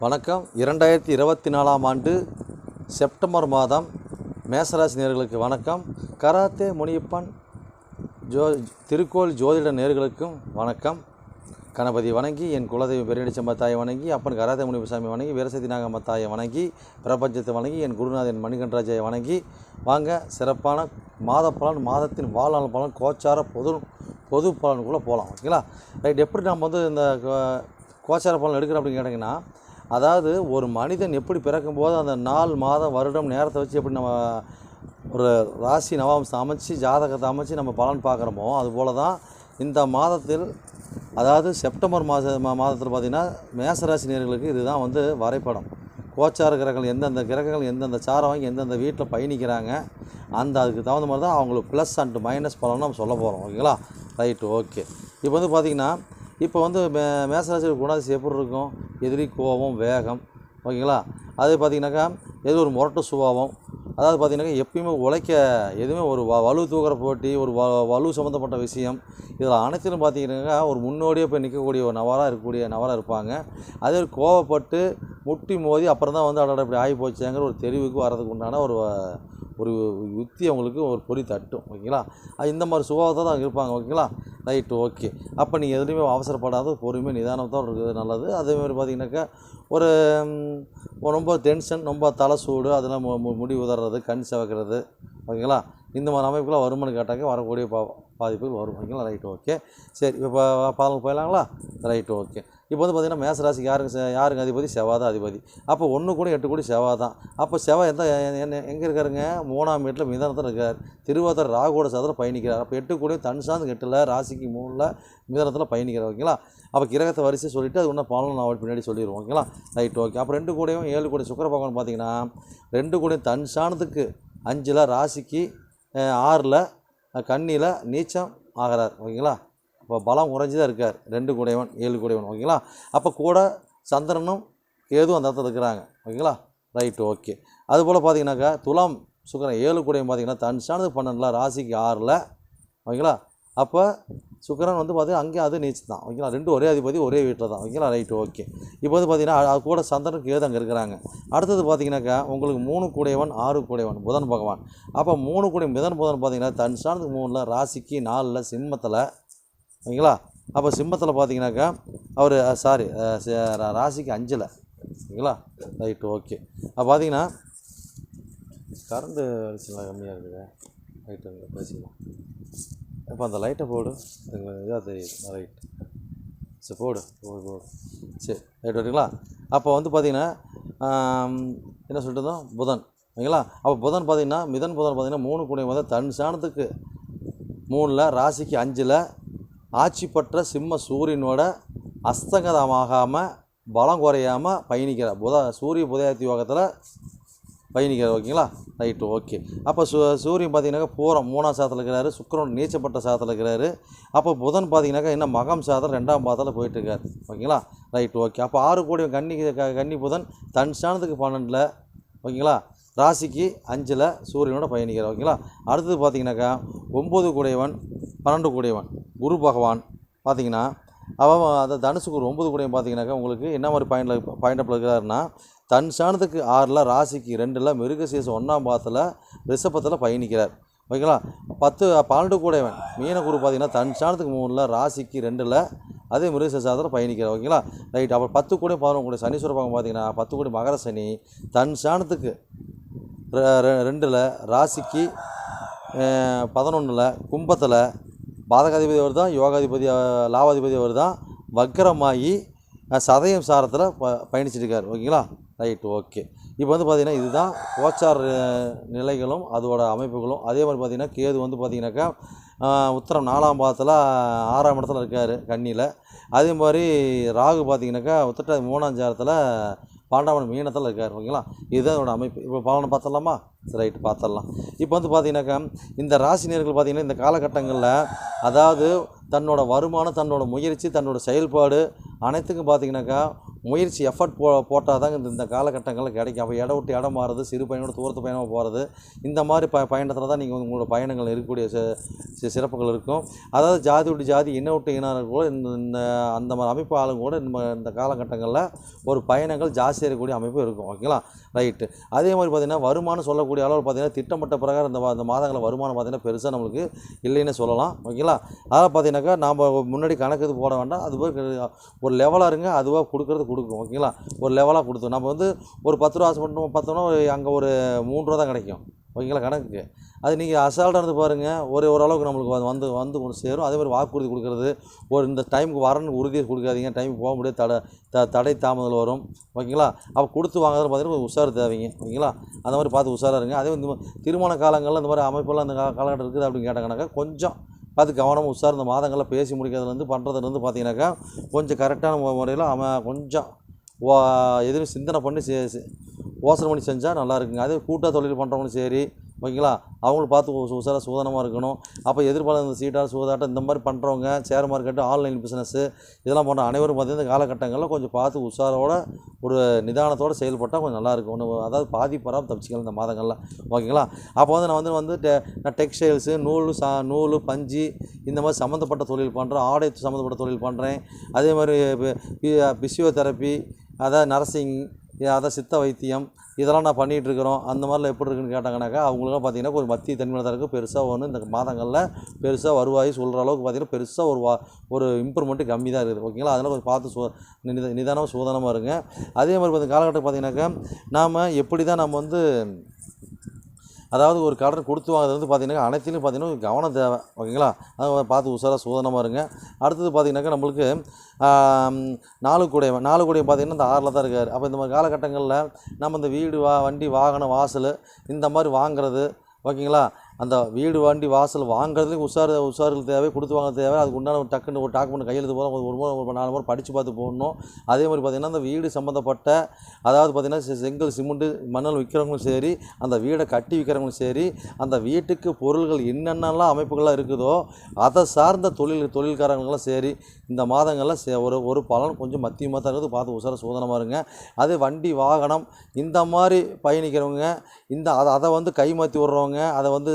வணக்கம். இரண்டாயிரத்தி இருபத்தி நாலாம் ஆண்டு செப்டம்பர் மாதம் மேசராசி நேர்களுக்கு வணக்கம். கராத்தே முனியப்பன் ஜோ திருக்கோள் ஜோதிட நேர்களுக்கும் வணக்கம். கணபதி வணங்கி என் குலதெய்வம் பெரியடிச்சம்ப தாயை வணங்கி அப்பன் கராத்தே முனிப்பசாமி வணங்கி வீரசதி நாகம்ம தாயை வணங்கி பிரபஞ்சத்தை வணங்கி என் குருநாதன் மணிகண்டராஜையை வணங்கி வாங்க சிறப்பான மாத பலன் மாதத்தின் வாழ்நாள் பலன் கோச்சார பொது பொது பலனுக்குள்ளே போகலாம் ஓகேங்களா? ரைட் எப்படி நம்ம வந்து இந்த கோ- கோச்சார பலன் எடுக்கிறோம் அப்படின்னு கேட்டிங்கன்னா அதாவது ஒரு மனிதன் எப்படி பிறக்கும்போது அந்த நாள் மாதம் வருடம் நேரத்தை வச்சு எப்படி நம்ம ஒரு ராசி நவாம்சம் அமைச்சு ஜாதகத்தை அமைச்சு நம்ம பலன் பார்க்குறோமோ அதுபோல தான் இந்த மாதத்தில் அதாவது செப்டம்பர் மாத மா மாதத்தில் பார்த்திங்கன்னா மேசராசி நேர்களுக்கு இதுதான் வந்து வரைபடம். கோச்சார கிரகங்கள் எந்தெந்த கிரகங்கள் எந்தெந்த சாரம் வாங்கி எந்தெந்த வீட்டில் பயணிக்கிறாங்க அந்த அதுக்கு தகுந்த மாதிரி தான் அவங்களுக்கு ப்ளஸ் அண்ட் மைனஸ் பலன் நம்ம சொல்ல போகிறோம் ஓகேங்களா? ரைட்டு ஓகே இப்போ வந்து பார்த்திங்கன்னா இப்போ வந்து மே மேசராசி குணாதிசயம் எப்படி இருக்கும்? எதிரி கோபம் வேகம். ஓகேங்களா? அது பார்த்திங்கனாக்கா எது ஒரு முரட்டு சுபாவம்? அதாவது பார்த்திங்கனாக்கா எப்பயுமே உழைக்க எதுவுமே ஒரு வ வலு தூக்குற போட்டி ஒரு வ வலு சம்மந்தப்பட்ட விஷயம் இதில் அனைத்திலும் பார்த்தீங்கன்னாக்கா ஒரு முன்னோடியே போய் நிற்கக்கூடிய ஒரு நவராக இருக்கக்கூடிய நவராக இருப்பாங்க. அதே கோவப்பட்டு முட்டி மோதி அப்புறம் தான் வந்து அடட இப்படி ஆகி போச்சேங்கிற ஒரு தெளிவுக்கு வர்றதுக்கு உண்டான ஒரு ஒரு யுத்தி அவங்களுக்கு ஒரு பொறி தட்டும் ஓகேங்களா? அது இந்த மாதிரி சுபாவத்தை தான் இருப்பாங்க ஓகேங்களா? ரைட்டு ஓகே அப்போ நீங்கள் எதுலேயுமே அவசரப்படாத பொறுமை நிதானத்தான் இருக்கிறது நல்லது. அதேமாதிரி பார்த்தீங்கன்னாக்கா ஒரு ரொம்ப டென்ஷன் ரொம்ப தலை சூடு அதெல்லாம் மு- மு- முடி உதறது கண் சிவக்கிறது ஓகேங்களா? இந்த மாதிரி அமைப்புலாம் வருமானு கேட்டாக்க வரக்கூடிய பா பாதிப்புகள் வரும் ஓகேங்களா? ரைட்டு ஓகே சரி இப்போ பாதங்கள் போயிடலாங்களா? ரைட்டு ஓகே இப்போ வந்து பார்த்திங்கன்னா மேசராசிக்கு யாருக்கு யாருங்க அதிபதி? செவ்வாய் தான் அதிபதி. அப்போ ஒன்று கூட எட்டு கோடி செவ்வாய் தான். அப்போ செவ்வாய் எந்த என்ன எங்கே இருக்காருங்க? மூணாம் வீட்டில் மிதனத்தில் இருக்கார். திருவாதர் ராகுவோட சதத்தில் பயணிக்கிறார். அப்போ எட்டு கோடி தன் சார்ந்து எட்டில் ராசிக்கு மூணில் மிதனத்தில் பயணிக்கிறார். ஓகேங்களா? அப்போ கிரகத்தை வரிசை சொல்லிவிட்டு அது இன்னும் பலன் நான் பின்னாடி சொல்லிடுவோம். ஓகேங்களா? Right okay. அப்போ ரெண்டு கூடையும் ஏழு கோடி சுக்கர பகவான் பார்த்தீங்கன்னா ரெண்டு கூடையும் தன் சாணத்துக்கு அஞ்சில் ராசிக்கு ஆறில் கண்ணியில் நீச்சம் ஆகிறார். ஓகேங்களா? இப்போ பலம் உறைஞ்சி தான் இருக்கார். ரெண்டு கூடையவன் ஏழு கூடையவன் ஓகேங்களா? அப்போ கூட சந்திரனும் ஏதும் அந்த இடத்துல இருக்கிறாங்க. ஓகேங்களா? ரைட்டு ஓகே அதுபோல் பார்த்தீங்கன்னாக்கா துலாம் சுக்கரன் ஏழு கூடையும் பார்த்தீங்கன்னா தனுஷானது பன்னெண்டில் ராசிக்கு ஆறில் ஓகேங்களா? அப்போ சுக்கரன் வந்து பார்த்தீங்கன்னா அங்கேயும் அது நீச்சு தான் ஓகேங்களா? ரெண்டு ஒரே அதிபதி ஒரே வீட்டில் தான் ஓகேங்களா? ரைட்டு ஓகே இப்போ வந்து பார்த்தீங்கன்னா அது- கூட சந்திரன் கேது அங்கே இருக்கிறாங்க. அடுத்தது பார்த்தீங்கன்னாக்கா உங்களுக்கு மூணு கூடையவன் ஆறு கூடையவன் புதன் பகவான். அப்போ மூணு கூடை மிதன் புதன் பார்த்தீங்கன்னா தன் சாணத்துக்கு மூணில் ராசிக்கு நாலில் சிம்மத்தில் ஓகேங்களா? அப்போ சிம்மத்தில் பார்த்தீங்கன்னாக்கா அவர் சாரி ராசிக்கு அஞ்சில். ஓகேங்களா? ரைட்டு ஓகே அப்போ பார்த்தீங்கன்னா கரண்ட்டு அடிச்சுலாம் கம்மியாக இருக்குது. ரைட்டு பேசிக்கலாம். இப்போ அந்த லைட்டை போடு. எங்களுக்கு இதாக தெரியுது. ரைட் சரி போடு போடு போடு. சரி ரைட் வரீங்களா அப்போ வந்து பார்த்தீங்கன்னா என்ன சொல்லிட்டு இருந்தோம் புதன். ஓகேங்களா? அப்போ புதன் பார்த்தீங்கன்னா மிதன் புதன் பார்த்தீங்கன்னா மூணு கூடிய வந்து தன் சாணத்துக்கு மூணில் ராசிக்கு அஞ்சில் ஆட்சி பெற்ற சிம்ம சூரியனோட அஸ்தங்கதமாகாமல் பலம் குறையாமல் பயணிக்கிறார். புத சூரிய புதயத்தி யோகத்தில் பயணிக்கிறார் ஓகேங்களா? Right okay. அப்போ சூ சூரியன் பார்த்தீங்கன்னாக்கா பூரம் மூணாம் சாதத்தில் இருக்கிறாரு சுக்கரன் நீச்சப்பட்ட சாதத்தில் இருக்கிறாரு. அப்போ புதன் பார்த்தீங்கன்னாக்கா இன்னும் மகம் சாதம் ரெண்டாம் பாதத்தில் போயிட்டுருக்காரு ஓகேங்களா? Right okay. அப்போ ஆறு கோடி கன்னி கன்னி புதன் தன் ஸ்தானத்துக்கு பன்னெண்டில் ஓகேங்களா? ராசிக்கு அஞ்சில் சூரியனோட பயணிக்கிறார் ஓகேங்களா? அடுத்தது பார்த்தீங்கன்னாக்கா ஒம்பது கூடையவன் பன்னெண்டு கூடையவன் குரு பகவான் பார்த்தீங்கன்னா அவன் அந்த தனுசுக்கு ஒரு ஒம்பது கூடையும் பார்த்தீங்கன்னாக்கா உங்களுக்கு என்ன மாதிரி பாயிண்டில் பாயிண்டப்பில் இருக்கிறாருன்னா தன் சாணத்துக்கு ஆறில் ராசிக்கு ரெண்டில் மிருகசீசம் ஒன்றாம் பாதத்தில் ரிஷபத்தில் பயணிக்கிறார். ஓகேங்களா? பத்து பன்னெண்டு கூடையவன் மீனக்குரு பார்த்தீங்கன்னா தன் சாணத்துக்கு மூணில் ராசிக்கு ரெண்டில் அதே மிருகசீசத்தில் பயணிக்கிறார் ஓகேங்களா? ரைட் அப்புறம் பத்து கூட பதினொன்று கூட சனீஸ்வர பக்கம் பார்த்தீங்கன்னா பத்து கோடி மகர சனி தன் சாணத்துக்கு ரெண்டில் ராசிக்கு பதினொன்றில் கும்பத்தில் பாதகாதிபதி அவர் தான் யோகாதிபதி லாபாதிபதி அவர் தான் வக்கரமாகி சதயம் சாரத்தில் ப பயணிச்சிருக்கார். ஓகேங்களா? Right okay. இப்போ வந்து பார்த்திங்கன்னா இதுதான் கோச்சார் நிலைகளும் அதோட அமைப்புகளும். அதே மாதிரி பார்த்திங்கன்னா கேது வந்து பார்த்திங்கனாக்கா உத்தரம் நாலாம் பாதத்தில் ஆறாம் இடத்துல இருக்கார் கண்ணியில் அதே மாதிரி ராகு பார்த்திங்கனாக்கா உத்தட்ட மூணாம் சாரத்தில் பாண்டவன் மீனத்தில் இருக்கார் ஓகேங்களா? இதுதான் இதோட அமைப்பு. இப்போ பலனை பார்த்துடலாமா? சரி ரைட்டு பார்த்துடலாம். இப்போ வந்து பார்த்தீங்கன்னாக்கா இந்த ராசினியர்கள் பார்த்தீங்கன்னா இந்த காலகட்டங்களில் அதாவது தன்னோட வருமானம் தன்னோட முயற்சி தன்னோட செயல்பாடு அனைத்துக்கும் பார்த்திங்கனாக்கா முயற்சி எஃபர்ட் போ போட்டால் தாங்க இந்த இந்த காலகட்டங்களில் கிடைக்கும். அப்போ இடம் விட்டு இடம் மாறுறது சிறு பயணோட தூரத்து பயணமாக போகிறது இந்த மாதிரி ப பயணத்தில் தான் நீங்கள் உங்களோட பயணங்கள் இருக்கக்கூடிய சிறப்புகள் இருக்கும். அதாவது ஜாதி விட்டு ஜாதி இன விட்டு இனம் கூட இந்த இந்த அந்த மாதிரி அமைப்பு ஆளுங்க கூட இந்த இந்த காலகட்டங்களில் ஒரு பயணங்கள் ஜாஸ்தியாக இருக்கக்கூடிய அமைப்பு இருக்கும். ஓகேங்களா? ரைட்டு. அதே மாதிரி பார்த்திங்கன்னா வருமானம் சொல்லக்கூடிய அளவில் பார்த்திங்கன்னா திட்டமிட்ட பிரகாரம் இந்த மாதங்களில் வருமானம் பார்த்திங்கன்னா பெருசாக நம்மளுக்கு இல்லைன்னு சொல்லலாம். ஓகேங்களா? அதாவது பார்த்தீங்கன்னாக்கா நாம் முன்னாடி கணக்கு இது போட வேண்டாம். அது போய் ஒரு லெவலாக இருங்க. அதுவாக கொடுக்குறது கொடுக்கும். ஓகேங்களா? ஒரு லெவலாக கொடுத்தோம். நம்ம வந்து ஒரு பத்து ரூபா ஆசைப்பட்டு பார்த்தோம்னா அங்கே ஒரு மூன்று ரூபா தான் கிடைக்கும். ஓகேங்களா கணக்குக்கு? அது நீங்கள் அசால்ட்டாக இருந்து பாருங்கள் ஒரு ஓரளவுக்கு நம்மளுக்கு வந்து- வந்து வந்து கொண்டு சேரும். அதே மாதிரி வாக்குறுதி கொடுக்குறது ஒரு இந்த டைமுக்கு வரணும்னு உறுதியை கொடுக்காதீங்க. டைமுக்கு போக முடியாது தடை த தடை தாமதங்கள் வரும். ஓகேங்களா? அப்போ கொடுத்து வாங்குறது பார்த்தீங்கன்னா கொஞ்சம் உஷார் தேவைங்க. ஓகேங்களா? அந்த மாதிரி பார்த்து உஷாராக இருங்க. அதே இந்த திருமண காலங்களில் இந்த மாதிரி அமைப்பெல்லாம் அந்த காலகட்டம் இருக்குது அப்படின்னு கேட்டாங்கனாக்கா கொஞ்சம் பார்த்து கவனமாக உஷார் இந்த மாதங்களில் பேசி முடிக்கிறதுலேருந்து பண்ணுறதுலேருந்து பார்த்தீங்கன்னாக்கா கொஞ்சம் கரெக்டான முறையில் அவன் கொஞ்சம் எதுவும் சிந்தனை பண்ணி செ யோசனை பண்ணி செஞ்சால் நல்லா இருக்குங்க. அதே கூட்டாக தொழில் பண்ணுறவங்களும் சரி ஓகேங்களா? அவங்களும் பார்த்து உசாராக உஷாராக சூதனமாக இருக்கணும். அப்போ எதிர்பார்த்த இந்த சீட்டாக சூதாட்டம் இந்த மாதிரி பண்ணுறவங்க ஷேர் மார்க்கெட்டு ஆன்லைன் பிஸ்னஸ்ஸு இதெல்லாம் போன்ற அனைவரும் பார்த்திங்கன்னா இந்த காலகட்டங்களில் கொஞ்சம் பார்த்து உஷாரோட ஒரு நிதானத்தோடு செயல்பட்டால் கொஞ்சம் நல்லாயிருக்கும் ஒன்று அதாவது பாதிப்பு தப்பிச்சிக்கலாம் இந்த மாதங்களில். ஓகேங்களா? அப்போ வந்து நான் வந்து வந்து டெ- நான் டெக்ஸ்டைல்ஸு நூல் சா நூல் பஞ்சு இந்த மாதிரி சம்மந்தப்பட்ட தொழில் பண்ணுறேன் ஆடை சம்மந்தப்பட்ட தொழில் பண்ணுறேன் அதே மாதிரி பிசியோதெரப்பி அதாவது நர்சிங் அதான் சித்த வைத்தியம் இதெல்லாம் நான் பண்ணிகிட்டு இருக்கிறோம் அந்த மாதிரிலாம் எப்படி இருக்குன்னு கேட்டாங்கனாக்கா அவங்களுக்கும் பார்த்தீங்கன்னா ஒரு மத்திய தன்மையில் பெருசாக ஒன்று இந்த மாதங்களில் பெருசாக வருவாய் சொல்கிற அளவுக்கு பார்த்திங்கன்னா பெருசாக ஒரு வா ஒரு இம்ப்ரூவ்மெண்ட்டு கம்மி தான் இருக்குது. ஓகேங்களா? அதெல்லாம் கொஞ்சம் பார்த்து சோ நித நிதானமாக சோதனமாக இருங்க. அதே மாதிரி பார்த்து காலகட்டம் பார்த்திங்கனாக்கா நாம் எப்படி தான் நம்ம வந்து அதாவது ஒரு கடன் கொடுத்து வாங்குறது வந்து பார்த்தீங்கன்னா அனைத்திலும் பார்த்தீங்கன்னா கவனம் தேவை. ஓகேங்களா? அதை பார்த்து உஷாராக சூதனமாக இருங்க. அடுத்தது பார்த்தீங்கன்னாக்கா நம்மளுக்கு நாலு கூடையவன் நாலு கூடையன் பார்த்தீங்கன்னா இந்த ஆறில் தான் இருக்கார். அப்போ இந்த மாதிரி காலகட்டங்களில் நம்ம இந்த வீடு வா வண்டி வாகனம் வாசல் இந்த மாதிரி வாங்குறது ஓகேங்களா? அந்த வீடு வண்டி வாசல் வாங்குறதுலேயும் உஷார் உஷார்கள் தேவை கொடுத்து வாங்க தேவை. அதுக்கு உண்டான ஒரு டக்குன்னு ஒரு டாக்குமெண்ட் கையெழுத்து போகிறோம் ஒரு முறை ஒரு நாலு முறை படித்து பார்த்து போடணும். அதே மாதிரி பார்த்திங்கன்னா அந்த வீடு சம்மந்தப்பட்ட அதாவது பார்த்திங்கன்னா செங்கல் சிமெண்ட்டு மணல் விற்கிறவங்களும் சரி அந்த வீடை கட்டி விற்கிறவங்களும் சரி அந்த வீட்டுக்கு பொருள்கள் என்னென்னலாம் அமைப்புகளாக இருக்குதோ அதை சார்ந்த தொழில் தொழில்காரங்களும் சரி இந்த மாதங்களில் சே- ஒரு ஒரு பலன் கொஞ்சம் மத்தியமாக தான் இருக்குது. பார்த்து உசார சோதனமாக இருங்க. அதே வண்டி வாகனம் இந்த மாதிரி பயணிக்கிறவங்க இந்த அதை அதை வந்து கை மாற்றி விட்றவங்க அதை வந்து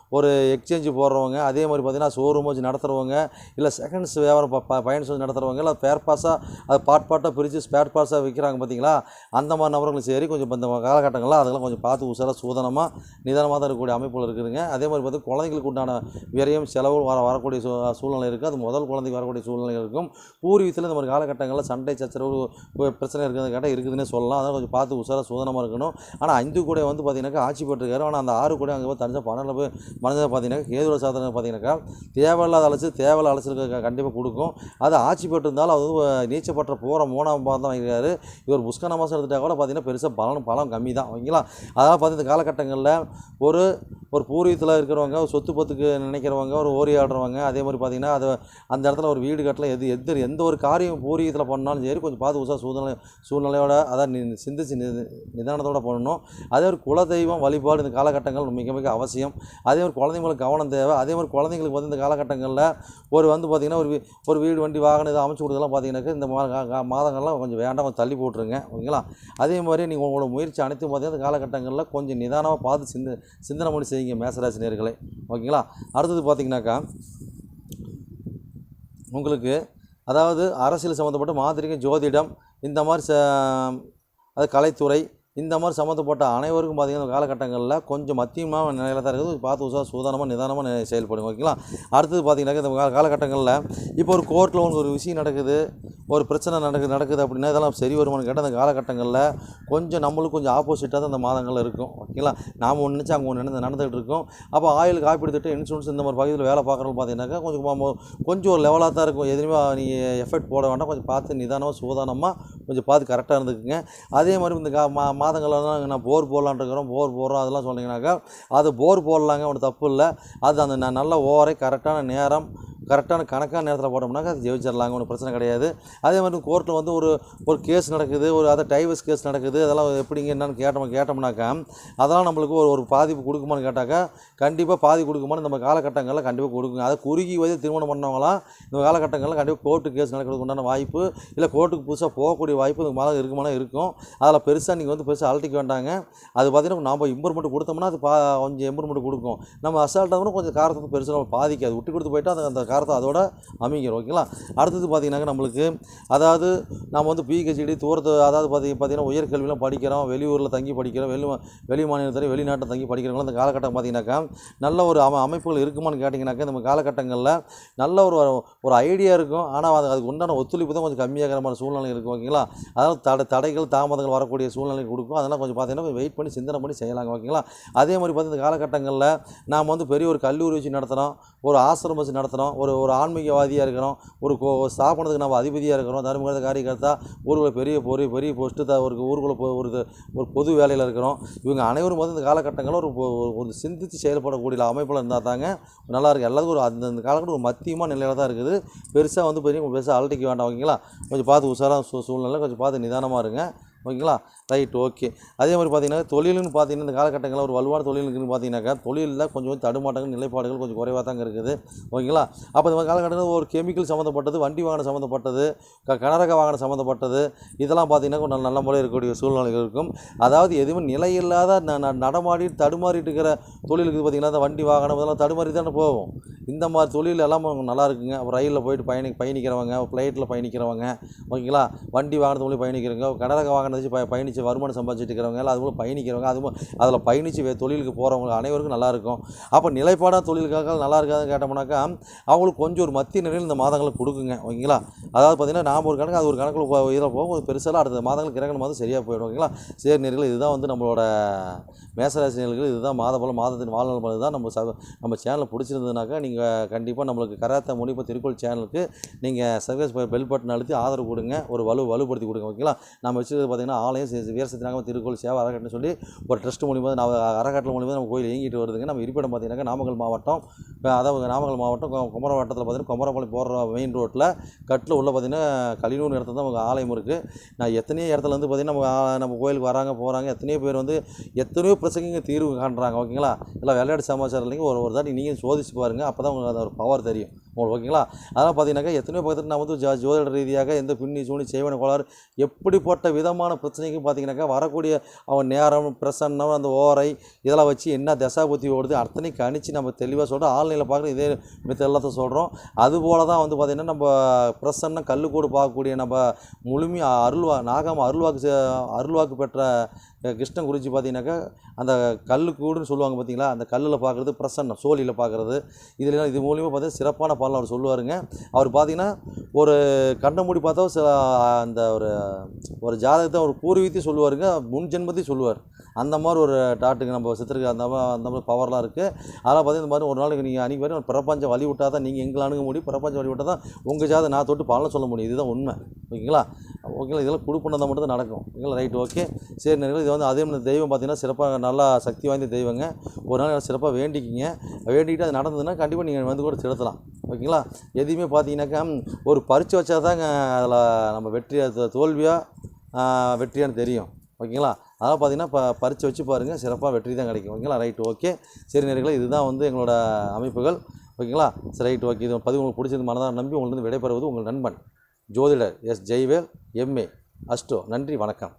ஒரு எக்ஸ்சேஞ்சு போடுறவங்க அதே மாதிரி பார்த்திங்கன்னா ஷோரூம் வச்சு நடத்துகிறவங்க இல்லை செகண்ட்ஸ் வியாபாரம் பயணம் செஞ்சு நடத்துகிறவங்க இல்லை ஃபேர் பாஸாக அது பார்ட் பார்ட்டாக பிரித்து ஸ்பேர் பார்ட்ஸாக விற்கிறாங்க பார்த்தீங்களா? அந்த மாதிரி நபர்களும் சரி கொஞ்சம் இந்த காலகட்டங்களில் அதெல்லாம் கொஞ்சம் பார்த்து உசாராக சூதனமாக நிதானமாக தான் இருக்கக்கூடிய அமைப்புகள் இருக்குதுங்க. அதே மாதிரி பார்த்து குழந்தைங்களுக்கு உண்டான விரையும் செலவு வர வரக்கூடிய சூ சூழ்நிலை இருக்குது அது முதல் குழந்தைக்கு வரக்கூடிய சூழ்நிலை இருக்கும். பூர்வீகத்தில் இந்த மாதிரி காலகட்டங்களில் சண்டை சச்சரவு பிரச்சனை இருக்கிறது கேட்டால் இருக்குதுன்னே சொல்லலாம். அதெல்லாம் கொஞ்சம் பார்த்து உசாராக சூதனமாக இருக்கணும். ஆனால் அஞ்சு கூட வந்து பார்த்தீங்கன்னாக்கா ஆட்சி பெற்றிருக்காரு. ஆனால் அந்த ஆறு கூட அங்கே போய் தனியாக பன்னெண்டில் போய் மனிதனை பார்த்தீங்கன்னா கேதுவ சாதனை பார்த்தீங்கன்னாக்கா தேவையில்லாத அலைச்சு தேவையில்லாத அலைச்சலுக்கு கண்டிப்பாக கொடுக்கும். அது ஆட்சி பெற்றிருந்தாலும் அது வந்து நீச்சப்பட்ட போகிற மூணாம் பாதம் தான் இருக்காரு இவர் ஒரு புஷ்கன மாதம் எடுத்துட்டா கூட பார்த்தீங்கன்னா பெருசாக பலன் பலம் கம்மி தான் ஓகேங்களா? அதனால் பார்த்து இந்த காலகட்டங்களில் ஒரு ஒரு பூர்வீகத்தில் இருக்கிறவங்க ஒரு சொத்து பத்துக்கு நினைக்கிறவங்க ஒரு ஓரி ஆடுறவங்க அதே மாதிரி பார்த்தீங்கன்னா அதை அந்த இடத்துல ஒரு வீடு கட்டலாம் எது எது எந்த ஒரு காரியம் பூர்வீகத்தில் பண்ணாலும் சரி கொஞ்சம் பார்த்து உஷா சூழ்நிலை சூழ்நிலையோட அதான் நி- சிந்திச்சு நி- நிதானத்தோட பண்ணணும். அதே ஒரு குலதெய்வம் வழிபாடு இந்த காலகட்டங்கள் மிக மிக அவசியம். அதே மாதிரி குழந்தைங்களுக்கு கவனம் தேவை. அதே மாதிரி குழந்தைங்களுக்கு வந்து இந்த காலகட்டங்களில் ஒரு வந்து பார்த்திங்கன்னா ஒரு வீ- ஒரு வீடு வண்டி வாகனம் இதை அமைச்சு கொடுத்தலாம் பார்த்தீங்கன்னாக்கா இந்த மா மாதங்கள்லாம் கொஞ்சம் வேண்டாம் கொஞ்சம் தள்ளி போட்டுருங்க ஓகேங்களா? அதே மாதிரி நீங்கள் உங்களோட முயற்சி அனைத்தும் பார்த்திங்கன்னா இந்த காலகட்டங்களில் கொஞ்சம் நிதானமாக பார்த்து சிந்த சிந்தனை பண்ணி செய்யுங்க மேசராசி நேர்களை. ஓகேங்களா? அடுத்தது பார்த்திங்கனாக்கா உங்களுக்கு அதாவது அரசியல் சம்மந்தப்பட்ட மாந்திரிகம் ஜோதிடம் இந்த மாதிரி ச அது கலைத்துறை இந்த மாதிரி சம்மந்தப்பட்ட அனைவருக்கும் பார்த்திங்கன்னா இந்த காலகட்டங்களில் கொஞ்சம் மத்தியமாக நிலையில் தான் இருக்குது. பார்த்து உசா சூதானமாக நிதானமாக செயல்படுங்க ஓகேங்களா அடுத்தது பார்த்திங்கனாக்கா இந்த கால காலகட்டங்களில் இப்போ ஒரு கோர்ட்டில் ஒன்று ஒரு விஷயம் நடக்குது ஒரு பிரச்சனை நடக்குது நடக்குது அப்படின்னா இதெல்லாம் சரி வருமானு கேட்டால் அந்த காலகட்டங்களில் கொஞ்சம் நம்மளுக்கு கொஞ்சம் ஆப்போசிட்டாக தான் இந்த மாதங்கள் இருக்கும் ஓகேங்களா நாம் ஒன்று நினச்சி அங்கே ஒன்று நடந்து நடந்துகிட்டு இருக்கோம். அப்போ ஆயில் காப்பீடு திட்டம் இன்சூரன்ஸ் இந்த மாதிரி பகுதியில் வேலை பார்க்குறவங்க பார்த்தீங்கன்னாக்கா கொஞ்சம் கொஞ்சம் ஒரு லெவலாக தான் இருக்கும். எதுவுமே நீங்கள் எஃபெக்ட் போட வேண்டாம். கொஞ்சம் பார்த்து நிதானமாக சூதானமாக கொஞ்சம் பார்த்து கரெக்டாக இருந்துக்குங்க. அதே மாதிரி இந்த கா மா மாதங்கள்லாம் நான் போர் போடலான்னு போர் போடுறோம். அதெல்லாம் சொன்னீங்கன்னாக்கா அது போர் போடலாங்க. ஒன்றும் தப்பு இல்லை. அது அந்த ந- நல்ல ஓரை கரெக்டான நேரம் கரெக்டான கணக்கான நேரத்தில் போட்டோம்னாக்கா அது ஜெயிச்சிடலாங்க ஒன்றும் பிரச்சனை கிடையாது. அதே மாதிரி கோர்ட்டில் வந்து ஒரு ஒரு கேஸ் நடக்குது ஒரு அதை டைவர்ஸ் கேஸ் நடக்குது அதெல்லாம் எப்படிங்க என்னன்னு கேட்டோம் கேட்டோம்னாக்கா அதெல்லாம் நம்மளுக்கு ஒரு ஒரு பாதிப்பு கொடுக்குமான்னு கேட்டாக்கா கண்டிப்பாக பாதி கொடுக்குமான்னு நம்ம காலகட்டங்களில் கண்டிப்பாக கொடுக்குங்க. அதை குறுகி வயது திருமணம் பண்ணவங்களாம் இந்த காலகட்டங்களில் கண்டிப்பாக கோர்ட்டு கேஸ் நடக்கிறதுக்கு உண்டான வாய்ப்பு இல்லை கோர்ட்டுக்கு புதுசாக போகக்கூடிய வாய்ப்பு இதுக்கு மேலே இருக்குமானா இருக்கும். அதில் பெருசாக நீங்கள் வந்து பெருசாக அழட்டிக்க வேண்டாங்க. அது பார்த்தீங்கன்னா நம்ம இம்ப்ரூவ்மெண்ட் கொடுத்தோம்னா அது பா கொஞ்சம் இம்ப்ரூவ்மெண்ட் கொடுக்கும். நம்ம அசால்ட்டாக கொஞ்சம் காரத்தை பெருசாக நம்ம பாதிக்காது. விட்டு கொடுத்து போயிட்டு அந்த அந்த காரத்தை அதோட அமைங்கிடும் ஓகேங்களா? அடுத்தது பார்த்தீங்கன்னாக்கா நம்மளுக்கு அதாவது நம்ம வந்து பிஹெச்டி தூரத்து அதாவது பார்த்தி பார்த்தீங்கன்னா உயர்கல்வியெலாம் படிக்கிறோம் வெளியூரில் தங்கி படிக்கிறோம் வெளி வெளி மாநிலத்தில் வெளிநாட்டில் தங்கி படிக்கிறவங்களும் அந்த காலகட்டம் பார்த்தீங்கன்னாக்கா நல்ல ஒரு அமை அமைப்புகள் இருக்குமான்னு கேட்டிங்கனாக்கா இந்த காலகட்டங்களில் நல்ல ஒரு ஒரு ஐடியா இருக்கும். ஆனால் அது அதுக்கு உண்டான ஒத்துழைப்பு தான் கொஞ்சம் கம்மியாகிற மாதிரி சூழ்நிலை இருக்கும் ஓகேங்களா? அதாவது தடை தடைகள் தாமதங்கள் வரக்கூடிய சூழ்நிலை கொடுக்கும். அதெல்லாம் கொஞ்சம் பார்த்தீங்கன்னா கொஞ்சம் வெயிட் பண்ணி சிந்தனை பண்ணி செய்யலாங்க ஓகேங்களா? அதே மாதிரி பார்த்து இந்த காலகட்டங்களில் நாம் வந்து பெரிய ஒரு கல்லூரி வச்சு நடத்துகிறோம் ஒரு ஆசிரமம் வச்சு நடத்துகிறோம் ஒரு ஒரு ஆன்மீகவாதியாக இருக்கிறோம் ஒரு கோ ஸ்தாபனத்துக்கு நம்ம அதிபதியாக இருக்கிறோம் தர்மகர்த்த காரியகர்த்தா ஊருக்குள்ள பெரிய பெரிய பெரிய போஸ்ட்டு த ஒரு ஊருக்குள்ளே ஒரு ஒரு பொது வேலையில் இருக்கிறோம் இவங்க அனைவரும் வந்து இந்த காலகட்டங்களில் ஒரு ஒரு- சிந்தித்து செயல்படக்கூடிய அமைப்பில் இருந்தால் தாங்க நல்லா இருக்கு எல்லாத்துக்கும் ஒரு அந்த அந்த காலகட்டம் ஒரு மத்தியமான நிலையில் தான் இருக்குது. பெருசாக வந்து பெரிய பெருசாக அலட்டிக்க வேண்டாம் ஓகேங்களா? கொஞ்சம் பார்த்து உஷாராக சூ சூழ்நிலை கொஞ்சம் பார்த்து நிதானமாக இருங்க. ஓகேங்களா? Right okay. அதே மாதிரி பார்த்தீங்கன்னா தொழில்னு பார்த்தீங்கன்னா இந்த காலகட்டங்களில் ஒரு வலுவான தொழில் இருக்குன்னு பார்த்தீங்கன்னாக்கா தொழிலில் கொஞ்சம் கொஞ்சம் தடுமாட்டங்கள் நிலைப்பாடுகள் கொஞ்சம் குறைவாக தாங்க இருக்குது. ஓகேங்களா? அப்போ இந்த மாதிரி ஒரு கெமிக்கல் சம்மந்தப்பட்டது வண்டி வாகனம் சம்மந்தப்பட்டது க கனரக வாகனம் சம்மந்தப்பட்டது இதெல்லாம் பார்த்தீங்கன்னா கொஞ்சம் நல்ல முறையில் இருக்கக்கூடிய சூழ்நிலைகள் இருக்கும். அதாவது எதுவுமே நிலையில்லாத இல்லாத ந- நடமாடி தடுமாறிட்டு இருக்கிற தொழிலுக்கு பார்த்தீங்கன்னா அந்த வண்டி வாகனம் இதெல்லாம் தடுமாறி தானே போகும் இந்த மாதிரி தொழில் எல்லாம் நல்லா இருக்குங்க. அப்புறம் ரயிலில் போயிட்டு பயணி பயணிக்கிறவங்க ஃப்ளைட்டில் பயணிக்கிறவங்க ஓகேங்களா? வண்டி வாகனத்து மூலியம் பயணிக்கிறவங்க கனரக வாகனம் வச்சு ப பயணித்து வருமானம் சம்பாதிச்சிட்டு இருக்கிறவங்க எல்லாம் அது மூலம் பயணிக்கிறவங்க அது அதில் பயணித்து தொழிலுக்கு போகிறவங்க அனைவருக்கும் நல்லா இருக்கும். அப்போ நிலைப்பாடாக தொழிலுக்காக நல்லா இருக்காதுன்னு கேட்டோம்னாக்கா அவங்களுக்கு கொஞ்சம் ஒரு மத்திய நிலையில் இந்த மாதங்களை கொடுக்குங்க ஓகேங்களா? அதாவது பார்த்தீங்கன்னா நாம் ஒரு கணக்கு அது ஒரு கணக்கில் போ இதில் போகும் அது பெருசாக அடுத்த மாதங்கள் கிரகணம் மாதம் சரியாக போயிடும் ஓகேங்களா? சரி நேரில் இதுதான் வந்து நம்மளோட மேசராசினியர்களுக்கு இதுதான் மாத போல் மாதத்தின் வாழ்நாள் பலன் தான் நம்ம ச நம்ம சேனலை பிடிச்சிருந்ததுனாக்கா நீங்கள் கண்டிப்பாக நம்மளுக்கு கராத்த முனிப்பு திருக்குறள் சேனலுக்கு நீங்கள் சர்வீஸ் பெல் பட்டன் அழுத்தி ஆதரவு கொடுங்க ஒரு வலு வலுப்படுத்தி கொடுங்க ஓகேங்களா? நம்ம வச்சுருக்கிறது பார்த்தீங்கன்னா ஆலயம் சி- வீரசத்தினாக திருக்குறள் சேவை அறக்கட்டளைன்னு சொல்லி ஒரு ட்ரஸ்ட் மூலியமாக நம்ம அறக்கட்டளை மூலியமாக நம்ம கோயில் இயங்கிட்டு வருதுங்க நம்ம இருப்பிடம் பார்த்தீங்கன்னா நாமக்கல் மாவட்டம் அதாவது நாமக்கல் மாவட்டம் குமர வட்டத்தில் பார்த்தீங்கன்னா குமரபாளையம் போகிற மெயின் ரோட்டில் கட்டில் உள்ள பார்த்தீங்கன்னா கலினூர் இடத்துல தான் நமக்கு ஆலயம் இருக்குது நான் எத்தனையோ இடத்துல வந்து பார்த்தீங்கன்னா நம்ம நம்ம கோயிலுக்கு வராங்க போகிறாங்க எத்தனையோ பேர் வந்து எத்தனையோ பிரச்சனைங்க தீர்வு காண்றாங்க ஓகேங்களா? இல்லை விளையாட்டு சமாச்சாரம் இல்லைங்க. ஒரு ஒரு தாட்டி நீங்கள் சோதிச்சு பாருங்கள் அப்போ தான் உங்களுக்கு அந்த ஒரு பவர் தெரியும். ஓகேங்களா அதெல்லாம் பார்த்தீங்கன்னாக்கா எத்தனையோ பக்கத்தில் நான் வந்து ஜா ஜோதிட ரீதியாக எந்த பின்னி சூனி செய்வன கோளாறு எப்படிப்பட்ட விதமான பிரச்சனைக்கும் பார்த்தீங்கன்னாக்கா வரக்கூடிய அவன் நேரம் பிரசன்னம் அந்த ஓரை இதெல்லாம் வச்சு என்ன தசா புத்தி ஓடுது அத்தனை கணிச்சு நம்ம தெளிவாக சொல்கிறோம் ஆன்லைனில் பார்க்குற இதே மித்த எல்லாத்தையும் சொல்கிறோம் அதுபோல தான் வந்து பார்த்திங்கன்னா நம்ம பிரசன்னம் கல்லுக்கூடு பார்க்கக்கூடிய நம்ம முழுமையாக அருள்வா நாகாம அருள்வாக்கு செ- அருள்வாக்கு பெற்ற கிருஷ்ணன் குறிச்சி பார்த்தீங்கன்னாக்கா அந்த கல்லுக்கூடுன்னு சொல்லுவாங்க பார்த்தீங்களா அந்த கல்லில் பார்க்குறது பிரசன்னம் சோழியில் பார்க்குறது. இதில் இது மூலியமாக பார்த்தீங்கன்னா சிறப்பான பாடலாம் அவர் சொல்லுவாருங்க. அவர் பார்த்தீங்கன்னா ஒரு கண்ணை மூடி பார்த்தா சில அந்த ஒரு ஒரு ஜாதகத்தை ஒரு பூர்வீகத்தையும் சொல்லுவாருங்க முன் ஜென்மத்தையும் சொல்லுவார். அந்த மாதிரி ஒரு டாட்டுக்கு நம்ம சித்திருக்கு அந்த மாதிரி அந்த மாதிரி பவர்லாம் இருக்குது அதெல்லாம் பார்த்தீங்கன்னா இந்த மாதிரி ஒரு நாளைக்கு நீங்கள் அன்றைக்கி வரையும் பிரபஞ்சம் வழி விட்டால் தான் நீங்கள் எங்களை அணுக முடியும். பிரபஞ்சம் வழி விட்டால் தான் உங்கள் ஜாதகம் நான் தொட்டு பலன் சொல்ல முடியும். இதுதான் உண்மை. ஓகேங்களா? ஓகேங்களா? இதெல்லாம் கொடுப்பனதாக மட்டும் தான் நடக்கும். ஓகேங்களா? ரைட் ஓகே சரி நேர்களே இது வந்து அதே மாதிரி தெய்வம் பார்த்தீங்கன்னா சிறப்பாக நல்லா சக்தி வாய்ந்த தெய்வங்க. ஒரு நாள் சிறப்பாக வேண்டிக்கிங்க. வேண்டிக்கிட்டு அது நடந்ததுன்னா கண்டிப்பாக நீங்கள் வந்து கூட செலுத்தலாம். ஓகேங்களா? எதையுமே பார்த்தீங்கன்னாக்கா ஒரு பறித்து வச்சா தாங்க அதில் நம்ம வெற்றி தோல்வியாக வெற்றியான்னு தெரியும். ஓகேங்களா? அதெல்லாம் பார்த்தீங்கன்னா ப பறித்து வச்சு பாருங்கள் சிறப்பாக வெற்றி தான் கிடைக்கும். ஓகேங்களா? ரைட் ஓகே சரி நேர்களை இதுதான் வந்து எங்களோட அமைப்புகள். ஓகேங்களா? சரி ரைட் ஓகே இது பதிவு உங்களுக்கு பிடிச்சது மனதாக நம்பி உங்களுக்கு விடைபெறுவது உங்கள் நண்பன் ஜோதிடர் எஸ். Jaivel MA Astro. நன்றி வணக்கம்.